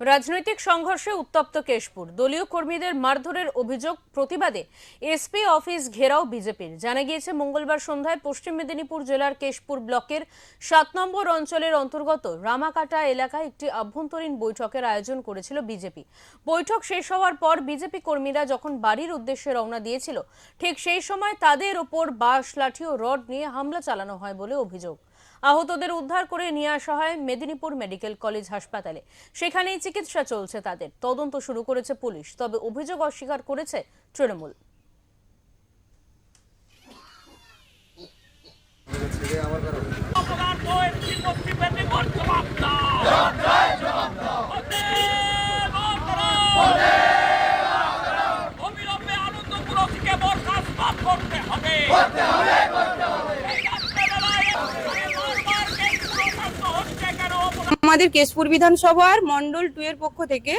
রাজনৈতিক সংঘর্ষে উত্তপ্ত কেশপুর। দলীয় কর্মীদের মারধরের অভিযোগ প্রতিবাদে এসপি অফিস ঘেরাও বিজেপির। জানা গিয়েছে, মঙ্গলবার সন্ধ্যায় পশ্চিম মেদিনীপুর জেলার কেশপুর ব্লকের সাত নম্বর অঞ্চলের অন্তর্গত রামাকাটা এলাকায় একটি আভ্যন্তরীণ বৈঠকের আয়োজন করেছিল বিজেপি। বৈঠক শেষ হওয়ার পর বিজেপি কর্মীরা যখন বাড়ির উদ্দেশ্যে রওনা দিয়েছিল, ঠিক সেই সময় তাদের ওপর বাঁশ, লাঠি ও রড নিয়ে হামলা চালানো হয় বলে অভিযোগ। আহতদের উদ্ধার করে নিয়ে আসা হয় মেদিনীপুর মেডিকেল কলেজ হাসপাতালে। সেখানেই চিকিৎসা চলছে তাদের। তদন্ত শুরু করেছে পুলিশ তবে অভিযোগ অস্বীকার করেছে তৃণমূল। অপরাধ একটি আমাদের কেশপুর বিধানসভার মন্ডল টু এর পক্ষ থেকে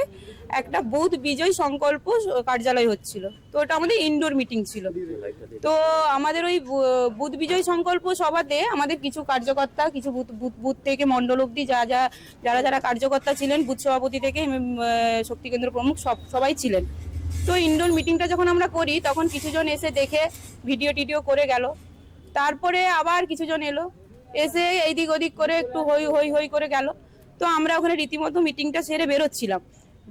একটা বুথ বিজয় সংকল্প কার্যালয় হচ্ছিল। তো ওটা আমাদের ইনডোর মিটিং ছিল। তো আমাদের ওই বুথ বিজয় সংকল্প সভাতে আমাদের কিছু কার্যকর্তা, কিছু বুথ থেকে মন্ডল অব্দি যা যা, যারা যারা কার্যকর্তা ছিলেন, বুথ সভাপতি থেকে শক্তি কেন্দ্র প্রমুখ সব, সবাই ছিলেন। তো ইনডোর মিটিংটা যখন আমরা করি, তখন কিছুজন এসে দেখে ভিডিও টিডিও করে গেল। তারপরে আবার কিছুজন এলো। এসে এইদিক ওদিক করে একটু হই হই হই করে গেল। তো আমরা ওখানে রীতিমতো মিটিংটা সেরে বেরোচ্ছিলাম।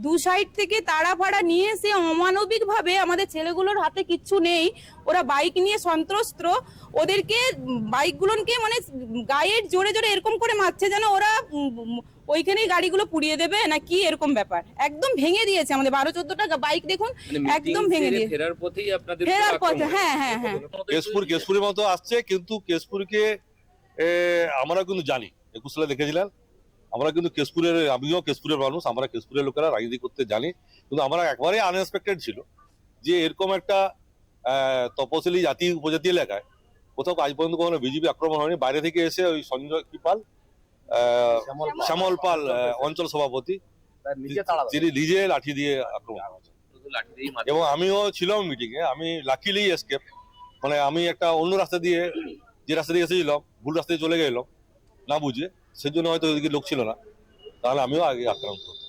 দু সাইড থেকে তাড়া ফাড়া নিয়ে এসে অমানবিক ভাবে আমাদের ছেলেগুলোর হাতে কিচ্ছু নেই। ওরা বাইক নিয়ে সন্ত্রস্ত। ওদেরকে বাইকগুলোকে মানে গায়ের জোরে জোরে এরকম করে মারছে যেন ওরা ওইখানেই গাড়িগুলো পুড়িয়ে দেবে না কি এরকম ব্যাপার। একদম ভেঙে দিয়েছে আমাদের বারো চোদ্দটা বাইক দেখুন মানে একদম ভেঙে সেরে দিয়ে ফেরার পথেই আপনাদের ফেরার পথে হ্যাঁ হ্যাঁ হ্যাঁ। কেশপুর কেশপুরের মতো আসছে কিন্তু কেশপুরকে আমরা কিন্তু জানি। একুশ সালে দেখেছিলেন? আমরা কিন্তু কেশপুরের আমিও কেশপুরের মানুষ আমরা কেশপুরের লোকেরা রাজনীতি করতে জানি। কিন্তু আমরা একবারে আনএক্সপেক্টেড ছিল যে এরকম একটা আহ, তপশিলি জাতি উপজাতি এলাকায় কোথাও আজ পর্যন্ত কখনো বিজেপি আক্রমণ হয়নি। বাইরে থেকে এসে ওই সঞ্জয় কি পাল আহ, শ্যামল পাল আহ, অঞ্চল সভাপতি যিনি নিজে লাঠি দিয়ে আক্রমণ। এবং আমিও ছিলাম মিটিং এ। আমি লাকিলি এসকেপ মানে আমি একটা অন্য রাস্তা দিয়ে যে রাস্তা দিয়ে এসেছিলাম ভুল রাস্তায় চলে গেলাম না বুঝে। সেজন্য হয়তো ওইদিকে লোক ছিল না। তাহলে আমিও আগে আক্রান্ত হতাম।